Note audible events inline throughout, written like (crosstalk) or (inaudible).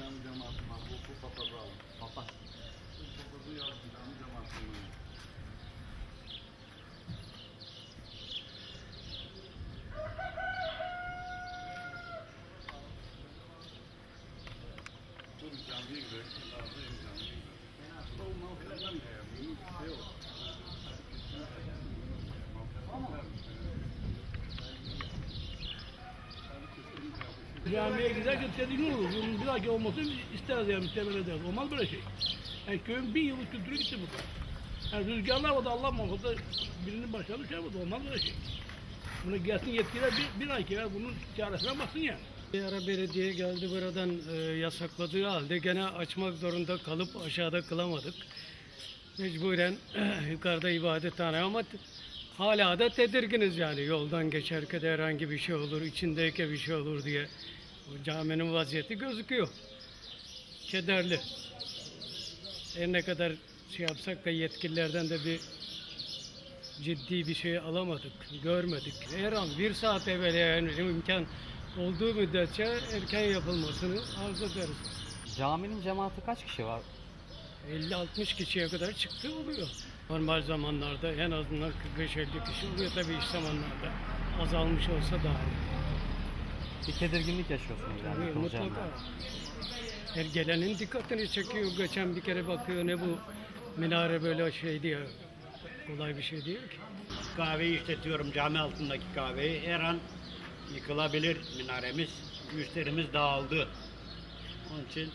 cami cemaati var. Bu, bu papazı alın. Papaz. Papazı yazdım cami cemaatine. Dur camiye gidelim. Lazım camiye gidelim. Camiye giderken tedirgin olur. Bunun bir dahaki olmasını isteriz yani temin ederiz. Olmaz böyle şey. Yani köyün bin yıllık kültürü gitti burada. Yani rüzgarlar vardı Allah muhafaza birinin başına şey olmadı. Olmaz böyle şey. Bunu gelsin yetkililer bir, bir ay kere bunun çaresine baksın yani. Bir ara belediye geldi buradan e, yasakladığı halde gene açmak zorunda kalıp aşağıda kılamadık. Mecburen (clears throat) yukarıda ibadethane ama hala da tedirginiz yani yoldan geçerken herhangi bir şey olur, içindeyken bir şey olur diye. O caminin vaziyeti gözüküyor. Kederli. Her ne kadar şey yapsak da yetkililerden de bir ciddi bir şey alamadık, görmedik. Her an bir saat evvel yani imkan olduğu müddetçe erken yapılmasını arzu ederiz. Caminin cemaati kaç kişi var? 50-60 kişiye kadar çıktı oluyor. Normal zamanlarda en azından 45-50 kişi oluyor tabii iş zamanlarda. Azalmış olsa daha Bir tedirginlik yaşıyorsunuz yani Tabii mutlaka. Her gelenin dikkatini çekiyor. Geçen bir kere bakıyor ne bu minare böyle şey diye. Kolay bir şey değil ki. Kahveyi işletiyorum cami altındaki kahveyi. Her an yıkılabilir minaremiz. Müşterimiz dağıldı. Onun için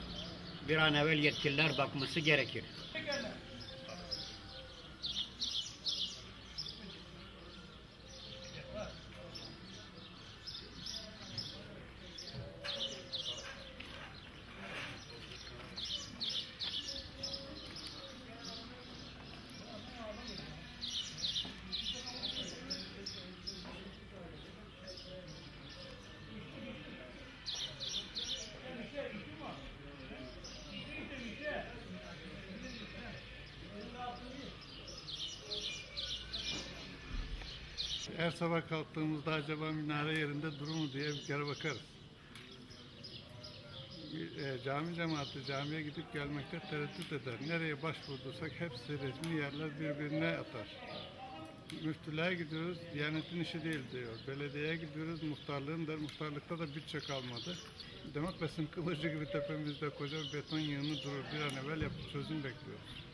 bir an evvel yetkililer bakması gerekir. Her sabah kalktığımızda acaba minare yerinde durur mu diye bir kere bakarız. E, cami cemaati camiye gidip gelmekte tereddüt eder. Nereye başvurduysak hepsi resmi yerler birbirine atar. Müftülüğe gidiyoruz, Diyanet'in işi değil diyor. Belediyeye gidiyoruz, muhtarlığın der. Muhtarlıkta da bütçe kalmadı. Demokrasinin kılıcı gibi tepemizde koca bir beton yığını durur. Bir an evvel yapıp çözüm bekliyoruz.